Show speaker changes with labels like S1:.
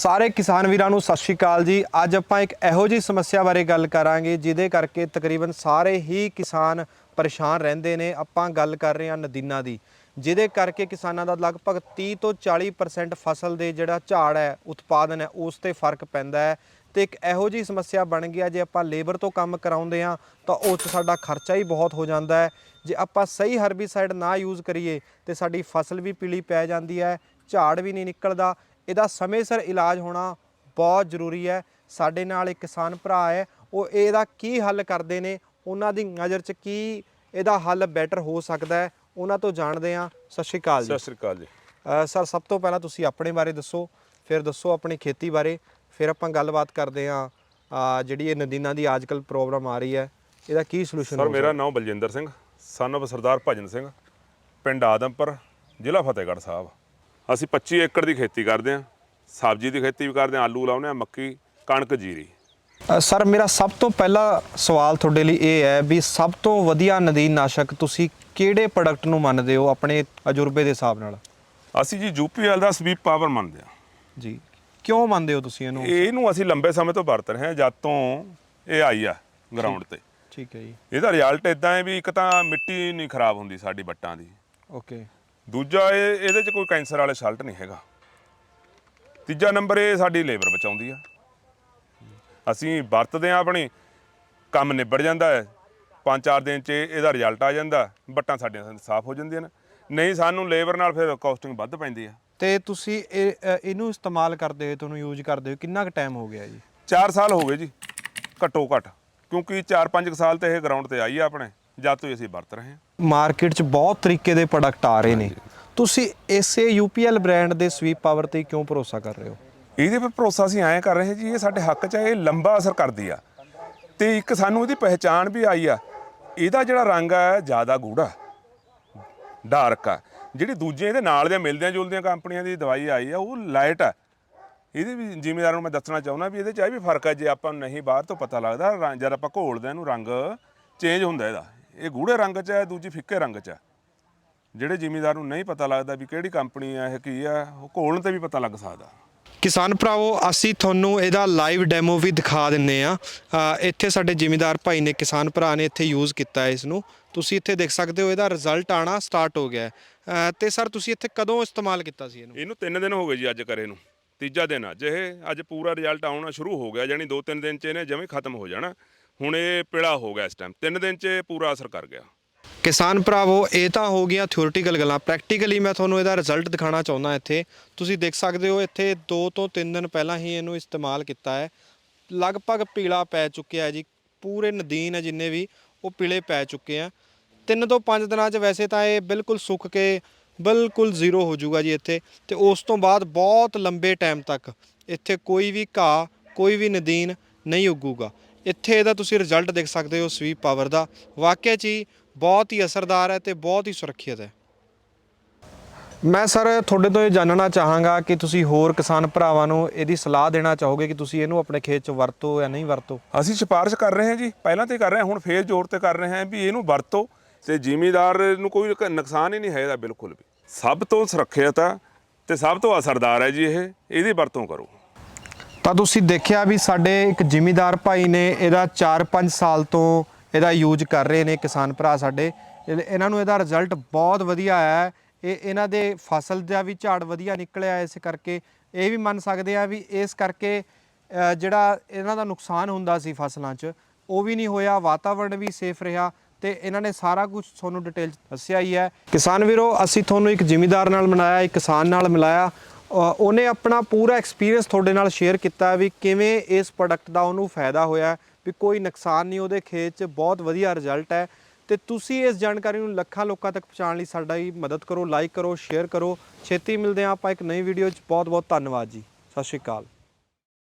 S1: ਸਾਰੇ ਕਿਸਾਨ ਵੀਰਾਂ ਨੂੰ ਸਤਿ ਸ਼੍ਰੀ ਅਕਾਲ ਜੀ। ਅੱਜ ਆਪਾਂ ਇੱਕ ਇਹੋ ਜਿਹੀ ਸਮੱਸਿਆ ਬਾਰੇ ਗੱਲ ਕਰਾਂਗੇ, ਜਿਹਦੇ ਕਰਕੇ ਤਕਰੀਬਨ ਸਾਰੇ ਹੀ ਕਿਸਾਨ ਪਰੇਸ਼ਾਨ ਰਹਿੰਦੇ ਨੇ। ਆਪਾਂ ਗੱਲ ਕਰ ਰਹੇ ਹਾਂ ਨਦੀਨਾਂ ਦੀ, ਜਿਹਦੇ ਕਰਕੇ ਕਿਸਾਨਾਂ ਦਾ ਲਗਭਗ 30 ਤੋਂ 40% ਫਸਲ ਦੇ ਜਿਹੜਾ ਝਾੜ ਹੈ, ਉਤਪਾਦਨ ਹੈ, ਉਸ ਤੇ ਫ਼ਰਕ ਪੈਂਦਾ ਹੈ। ਤੇ ਇੱਕ ਇਹੋ ਜਿਹੀ ਸਮੱਸਿਆ ਬਣ ਗਿਆ ਜੇ ਆਪਾਂ ਲੇਬਰ ਤੋਂ ਕੰਮ ਕਰਾਉਂਦੇ ਹਾਂ, ਤਾਂ ਉਹ 'ਚ ਸਾਡਾ ਖਰਚਾ ਹੀ ਬਹੁਤ ਹੋ ਜਾਂਦਾ ਹੈ। ਜੇ ਆਪਾਂ ਸਹੀ ਹਰਬੀਸਾਈਡ ਨਾ ਯੂਜ਼ ਕਰੀਏ, ਤੇ ਸਾਡੀ ਫਸਲ ਵੀ ਪੀਲੀ ਪੈ ਜਾਂਦੀ ਹੈ, ਝਾੜ ਵੀ ਨਹੀਂ ਨਿਕਲਦਾ ਇਹਦਾ ਸਮੇਂ ਸਿਰ ਇਲਾਜ ਹੋਣਾ ਬਹੁਤ ਜ਼ਰੂਰੀ ਹੈ। ਸਾਡੇ ਨਾਲ ਇੱਕ ਕਿਸਾਨ ਭਰਾ ਹੈ ਉਹ ਇਹਦਾ ਕੀ ਹੱਲ ਕਰਦੇ ਨੇ ਉਹਨਾਂ ਦੀ ਨਜ਼ਰ 'ਚ ਕੀ ਇਹਦਾ ਹੱਲ ਬੈਟਰ ਹੋ ਸਕਦਾ ਹੈ ਉਹਨਾਂ ਤੋਂ ਜਾਣਦੇ ਹਾਂ। ਸਤਿ ਸ਼੍ਰੀ ਅਕਾਲ ਜੀ।
S2: ਸਤਿ ਸ੍ਰੀ ਅਕਾਲ ਜੀ।
S1: ਸਰ ਸਭ ਤੋਂ ਪਹਿਲਾਂ ਤੁਸੀਂ ਆਪਣੇ ਬਾਰੇ ਦੱਸੋ ਫਿਰ ਦੱਸੋ ਆਪਣੀ ਖੇਤੀ ਬਾਰੇ ਫਿਰ ਆਪਾਂ ਗੱਲਬਾਤ ਕਰਦੇ ਹਾਂ। ਅ, ਜਿਹੜੀ ਇਹ ਨਦੀਨਾਂ ਦੀ ਅੱਜਕੱਲ ਪ੍ਰੋਬਲਮ ਆ ਰਹੀ ਹੈ ਇਹਦਾ ਕੀ ਸੋਲੂਸ਼ਨ
S2: ਸਰ ਮੇਰਾ ਨਾਮ ਬਲਜਿੰਦਰ ਸਿੰਘ ਸਨ of ਸਰਦਾਰ ਭਜਨ ਸਿੰਘ ਪਿੰਡ ਆਦਮਪੁਰ ਜ਼ਿਲ੍ਹਾ ਫਤਿਹਗੜ੍ਹ ਸਾਹਿਬ। ਅਸੀਂ 25 ਏਕੜ ਦੀ ਖੇਤੀ ਕਰਦੇ ਹਾਂ। ਸਬਜ਼ੀ ਦੀ ਖੇਤੀ ਵੀ ਕਰਦੇ ਹਾਂ ਆਲੂ ਲਾਉਂਦੇ ਹਾਂ ਮੱਕੀ ਕਣਕ ਜੀਰੀ।
S1: ਸਰ ਮੇਰਾ ਸਭ ਤੋਂ ਪਹਿਲਾ ਸਵਾਲ ਤੁਹਾਡੇ ਲਈ ਇਹ ਹੈ ਵੀ ਸਭ ਤੋਂ ਵਧੀਆ ਨਦੀਨ ਨਾਸ਼ਕ ਤੁਸੀਂ ਕਿਹੜੇ ਪ੍ਰੋਡਕਟ ਨੂੰ ਮੰਨਦੇ ਹੋ ਆਪਣੇ ਅਜੁਰਬੇ ਦੇ ਹਿਸਾਬ ਨਾਲ?
S2: ਅਸੀਂ ਜੀ ਯੂਪੀਐਲ ਦਾ ਸਵੀਪ ਪਾਵਰ ਮੰਨਦੇ ਹਾਂ।
S1: ਜੀ। ਕਿਉਂ ਮੰਨਦੇ ਹੋ ਤੁਸੀਂ ਇਹਨੂੰ?
S2: ਇਹਨੂੰ ਅਸੀਂ ਲੰਬੇ ਸਮੇਂ ਤੋਂ ਵਰਤ ਰਹੇ ਹਾਂ ਜਦ ਤੋਂ ਇਹ ਆਈ ਆ ਗਰਾਊਂਡ ਤੇ।
S1: ਠੀਕ ਹੈ ਜੀ।
S2: ਇਹਦਾ ਰਿਜ਼ਲਟ ਇਦਾਂ ਹੈ ਵੀ ਇੱਕ ਤਾਂ ਮਿੱਟੀ ਨਹੀਂ ਖਰਾਬ ਹੁੰਦੀ ਸਾਡੀ ਵੱਟਾਂ ਦੀ।
S1: ਓਕੇ।
S2: ਦੂਜਾ ਇਹ ਇਹਦੇ 'ਚ ਕੋਈ ਕੈਂਸਰ ਵਾਲੇ ਸ਼ਾਲਟ ਨਹੀਂ ਹੈਗਾ। ਤੀਜਾ ਨੰਬਰ ਇਹ ਸਾਡੀ ਲੇਬਰ ਬਚਾਉਂਦੀ ਆ। ਅਸੀਂ ਵਰਤਦੇ ਆ ਆਪਣੀ ਕੰਮ ਨਿਬੜ ਜਾਂਦਾ ਹੈ। ਪੰਜ ਚਾਰ ਦਿਨ 'ਚ ਇਹਦਾ ਰਿਜ਼ਲਟ ਆ ਜਾਂਦਾ ਬੱਟਾਂ ਸਾਡੀਆਂ ਸਾਫ਼ ਹੋ ਜਾਂਦੀਆਂ ਨੇ। ਨਹੀਂ ਸਾਨੂੰ ਲੇਬਰ ਨਾਲ ਫਿਰ ਕਾਸਟਿੰਗ ਵੱਧ ਪੈਂਦੀ ਆ।
S1: ਤੇ ਤੁਸੀਂ ਇਹ ਇਹਨੂੰ ਇਸਤੇਮਾਲ ਕਰਦੇ ਹੋਏ ਤੁਹਾਨੂੰ ਯੂਜ਼ ਕਰਦੇ ਹੋ ਕਿੰਨਾ ਕੁ ਟਾਈਮ ਹੋ ਗਿਆ ਜੀ?
S2: 4 ਸਾਲ ਹੋ ਗਏ ਜੀ ਘੱਟੋ ਘੱਟ। ਕਿਉਂਕਿ 4-5 ਸਾਲ ਤੇ ਇਹ ਗਰਾਊਂਡ ਤੇ ਆਈ ਆ ਆਪਣੇ। ਜਦ ਤੋਂ ਅਸੀਂ ਵਰਤ ਰਹੇ ਹਾਂ।
S1: ਮਾਰਕੀਟ 'ਚ ਬਹੁਤ ਤਰੀਕੇ ਦੇ ਪ੍ਰੋਡਕਟ ਆ ਰਹੇ ਨੇ। ਤੁਸੀਂ ਇਸੇ UPL ਬ੍ਰਾਂਡ ਦੇ ਸਵੀਪ ਪਾਵਰ ਤੇ ਕਿਉਂ ਭਰੋਸਾ ਕਰ ਰਹੇ ਹੋ?
S2: ਇਹਦੇ 'ਤੇ ਭਰੋਸਾ ਅਸੀਂ ਐਂ ਕਰ ਰਹੇ ਜੀ ਇਹ ਸਾਡੇ ਹੱਕ 'ਚ ਇਹ ਲੰਬਾ ਅਸਰ ਕਰਦੀ ਆ। ਤੇ ਇੱਕ ਸਾਨੂੰ ਇਹਦੀ ਪਹਿਚਾਣ ਵੀ ਆਈ ਆ। ਇਹਦਾ ਜਿਹੜਾ ਰੰਗ ਆ ਜ਼ਿਆਦਾ ਗੂੜਾ ਡਾਰਕ ਆ। ਜਿਹੜੀ ਦੂਜੇ ਇਹਦੇ ਨਾਲ ਦੇ ਮਿਲਦਿਆਂ ਜੁਲਦਿਆਂ ਕੰਪਨੀਆਂ ਦੀ ਦਵਾਈ ਆਈ ਆ ਉਹ ਲਾਈਟ ਆ। ਇਹਦੇ ਵੀ ਜ਼ਿਮੀਦਾਰਾਂ ਨੂੰ ਮੈਂ ਦੱਸਣਾ ਚਾਹੁੰਦਾ ਵੀ ਇਹਦੇ 'ਚ ਇਹ ਵੀ ਫ਼ਰਕ ਆ ਜੇ ਆਪਾਂ ਨੂੰ ਨਹੀਂ ਬਾਹਰ ਤੋਂ ਪਤਾ ਲੱਗਦਾ ਜਦ ਆਪਾਂ ਘੋਲਦੇ ਇਹਨੂੰ ਰੰਗ ਚੇਂਜ ਹੁੰਦਾ ਇਹਦਾ। ਇਹ ਗੂੜੇ ਰੰਗ 'ਚ ਹੈ ਦੂਜੀ ਫਿੱਕੇ ਰੰਗ 'ਚ ਹੈ। ਜਿਹੜੇ ਜ਼ਿਮੀਦਾਰ ਨੂੰ ਨਹੀਂ ਪਤਾ ਲੱਗਦਾ ਵੀ ਕਿਹੜੀ ਕੰਪਨੀ ਆ ਇਹ ਕੀ ਆ ਉਹ ਘੋਲਣ ਤੇ ਵੀ ਪਤਾ ਲੱਗ ਸਕਦਾ।
S1: ਕਿਸਾਨ ਭਰਾਵੋ ਅਸੀਂ ਤੁਹਾਨੂੰ ਇਹਦਾ ਲਾਈਵ ਡੈਮੋ ਵੀ ਦਿਖਾ ਦਿੰਨੇ ਆ ਇੱਥੇ ਸਾਡੇ ਜ਼ਿਮੀਦਾਰ ਭਾਈ ਨੇ ਕਿਸਾਨ ਭਰਾ ਨੇ ਇੱਥੇ ਯੂਜ਼ ਕੀਤਾ ਹੈ ਇਸ ਨੂੰ ਤੁਸੀਂ ਇੱਥੇ ਦੇਖ ਸਕਦੇ ਹੋ ਇਹਦਾ ਰਿਜ਼ਲਟ ਆਣਾ ਸਟਾਰਟ ਹੋ ਗਿਆ ਹੈ। ਅ, ਤੇ ਸਰ ਤੁਸੀਂ ਇੱਥੇ ਕਦੋਂ ਇਸਤੇਮਾਲ ਕੀਤਾ ਸੀ ਇਹਨੂੰ?
S2: ਇਹਨੂੰ 3 ਦਿਨ ਹੋ ਗਏ ਜੀ ਅੱਜ ਕਰੇ ਨੂੰ। ਤੀਜਾ ਦਿਨ ਅੱਜ ਇਹ ਅੱਜ ਪੂਰਾ ਰਿਜ਼ਲਟ ਆਉਣਾ ਸ਼ੁਰੂ ਹੋ ਗਿਆ ਯਾਨੀ 2-3 ਦਿਨ ਚ ਇਹਨੇ ਜਮੇ ਖਤਮ ਹੋ ਜਾਣਾ ਹੁਣ ਇਹ ਪਿਲਾ ਹੋ ਗਿਆ ਇਸ ਟਾਈਮ 3 ਦਿਨ ਚ ਇਹ ਪੂਰਾ ਅਸਰ ਕਰ ਗਿਆ।
S1: ਕਿਸਾਨ ਭਰਾਵੋ, ਇਹ ਤਾਂ ਹੋ ਗਈਆਂ ਥਿਓਰੀਟੀਕਲ ਗੱਲਾਂ। ਪ੍ਰੈਕਟੀਕਲੀ ਮੈਂ ਤੁਹਾਨੂੰ ਇਹਦਾ ਰਿਜ਼ਲਟ ਦਿਖਾਣਾ ਚਾਹੁੰਦਾ ਇੱਥੇ। ਤੁਸੀਂ ਦੇਖ ਸਕਦੇ ਹੋ, ਇੱਥੇ 2 ਤੋਂ 3 ਦਿਨ ਪਹਿਲਾਂ ਹੀ ਇਹਨੂੰ ਇਸਤੇਮਾਲ ਕੀਤਾ ਹੈ। ਲਗਭਗ ਪੀਲਾ ਪੈ ਚੁੱਕਿਆ ਹੈ ਜੀ। ਪੂਰੇ ਨਦੀਨ ਹੈ ਜਿੰਨੇ ਵੀ, ਉਹ ਪੀਲੇ ਪੈ ਚੁੱਕੇ ਆ। 3 ਤੋਂ 5 ਦਿਨਾਂ 'ਚ ਵੈਸੇ ਤਾਂ ਇਹ ਬਿਲਕੁਲ ਸੁੱਕ ਕੇ ਬਿਲਕੁਲ ਜ਼ੀਰੋ ਹੋ ਜਾਊਗਾ ਜੀ ਇੱਥੇ। ਤੇ ਉਸ ਤੋਂ ਬਾਅਦ ਬਹੁਤ ਲੰਬੇ ਟਾਈਮ ਤੱਕ ਇੱਥੇ ਕੋਈ ਵੀ ਘਾਹ, ਕੋਈ ਵੀ ਨਦੀਨ ਨਹੀਂ ਉੱਗੂਗਾ। ਇੱਥੇ ਇਹਦਾ ਤੁਸੀਂ ਰਿਜ਼ਲਟ ਦੇਖ ਸਕਦੇ ਹੋ ਸਵੀਪ ਪਾਵਰ ਦਾ। ਵਾਕਿਆ 'ਚ ਹੀ ਬਹੁਤ ਹੀ ਅਸਰਦਾਰ ਹੈ ਤੇ ਬਹੁਤ ਹੀ ਸੁਰੱਖਿਅਤ ਹੈ। ਮੈਂ ਸਰ ਤੁਹਾਡੇ ਤੋਂ ਇਹ ਜਾਣਨਾ ਚਾਹਾਂਗਾ ਕਿ ਤੁਸੀਂ ਹੋਰ ਕਿਸਾਨ ਭਰਾਵਾਂ ਨੂੰ ਇਹਦੀ ਸਲਾਹ ਦੇਣਾ ਚਾਹੋਗੇ ਕਿ ਤੁਸੀਂ ਇਹਨੂੰ ਆਪਣੇ ਖੇਤ 'ਚ ਵਰਤੋ ਜਾਂ ਨਹੀਂ ਵਰਤੋ?
S2: ਅਸੀਂ ਸਿਫਾਰਿਸ਼ ਕਰ ਰਹੇ ਹਾਂ ਜੀ। ਪਹਿਲਾਂ ਤੇ ਕਰ ਰਹੇ ਹਾਂ ਹੁਣ ਫੇਰ ਜ਼ੋਰ ਤੇ ਕਰ ਰਹੇ ਹਾਂ ਵੀ ਇਹਨੂੰ ਵਰਤੋ ਤੇ ਜ਼ਿਮੀਦਾਰ ਨੂੰ ਕੋਈ ਨੁਕਸਾਨ ਹੀ ਨਹੀਂ ਹੈ ਇਹਦਾ ਬਿਲਕੁਲ ਵੀ। ਸਭ ਤੋਂ ਸੁਰੱਖਿਅਤ ਆ ਤੇ ਸਭ ਤੋਂ ਅਸਰਦਾਰ ਹੈ ਜੀ ਇਹ। ਇਹਦੀ ਵਰਤੋਂ ਕਰੋ।
S1: ਤਾਂ ਤੁਸੀਂ ਦੇਖਿਆ ਵੀ ਸਾਡੇ ਇੱਕ ਜ਼ਿਮੀਦਾਰ ਭਾਈ ਨੇ ਇਹਦਾ 4-5 ਸਾਲ ਤੋਂ ਇਹਦਾ ਯੂਜ਼ ਕਰ ਰਹੇ ਨੇ ਕਿਸਾਨ ਭਰਾ ਸਾਡੇ। ਇਹ- ਇਹਨਾਂ ਨੂੰ ਇਹਦਾ ਰਿਜ਼ਲਟ ਬਹੁਤ ਵਧੀਆ ਆਇਆ ਹੈ। ਇਹ ਇਹਨਾਂ ਦੇ ਫਸਲ ਦਾ ਵੀ ਝਾੜ ਵਧੀਆ ਨਿਕਲਿਆ ਇਸ ਕਰਕੇ। ਇਹ ਵੀ ਮੰਨ ਸਕਦੇ ਆ ਵੀ ਇਸ ਕਰਕੇ ਜਿਹੜਾ ਇਹਨਾਂ ਦਾ ਨੁਕਸਾਨ ਹੁੰਦਾ ਸੀ ਫਸਲਾਂ 'ਚ, ਉਹ ਵੀ ਨਹੀਂ ਹੋਇਆ, ਵਾਤਾਵਰਣ ਵੀ ਸੇਫ ਰਿਹਾ ਤੇ ਇਹਨਾਂ ਨੇ ਸਾਰਾ ਕੁਝ ਤੁਹਾਨੂੰ ਡਿਟੇਲ ਦੱਸਿਆ ਹੀ ਹੈ। ਕਿਸਾਨ ਵੀਰੋ, ਅਸੀਂ ਤੁਹਾਨੂੰ ਇੱਕ ਜ਼ਿਮੀਦਾਰ ਨਾਲ ਮਿਲਾਇਆ, ਇੱਕ ਕਿਸਾਨ ਨਾਲ ਮਿਲਾਇਆ। ਉਹਨੇ ਆਪਣਾ ਪੂਰਾ ਐਕਸਪੀਰੀਅੰਸ ਤੁਹਾਡੇ ਨਾਲ ਸ਼ੇਅਰ ਕੀਤਾ ਵੀ ਕਿਵੇਂ ਇਸ ਪ੍ਰੋਡਕਟ ਦਾ ਉਹਨੂੰ ਫਾਇਦਾ ਹੋਇਆ, ਵੀ ਕੋਈ ਨੁਕਸਾਨ ਨਹੀਂ ਉਹਦੇ ਖੇਤ 'ਚ, ਬਹੁਤ ਵਧੀਆ ਰਿਜ਼ਲਟ ਹੈ। ਤੇ ਤੁਸੀਂ ਇਸ ਜਾਣਕਾਰੀ ਨੂੰ ਲੱਖਾਂ ਲੋਕਾਂ ਤੱਕ ਪਹੁੰਚਾਉਣ ਲਈ ਸਾਡਾ ਹੀ ਮਦਦ ਕਰੋ ਲਾਈਕ ਕਰੋ ਸ਼ੇਅਰ ਕਰੋ। ਛੇਤੀ ਮਿਲਦੇ ਹਾਂ ਆਪਾਂ ਇੱਕ ਨਵੀਂ ਵੀਡੀਓ 'ਚ। ਬਹੁਤ ਬਹੁਤ ਧੰਨਵਾਦ ਜੀ। ਸਤਿ ਸ਼੍ਰੀ ਅਕਾਲ।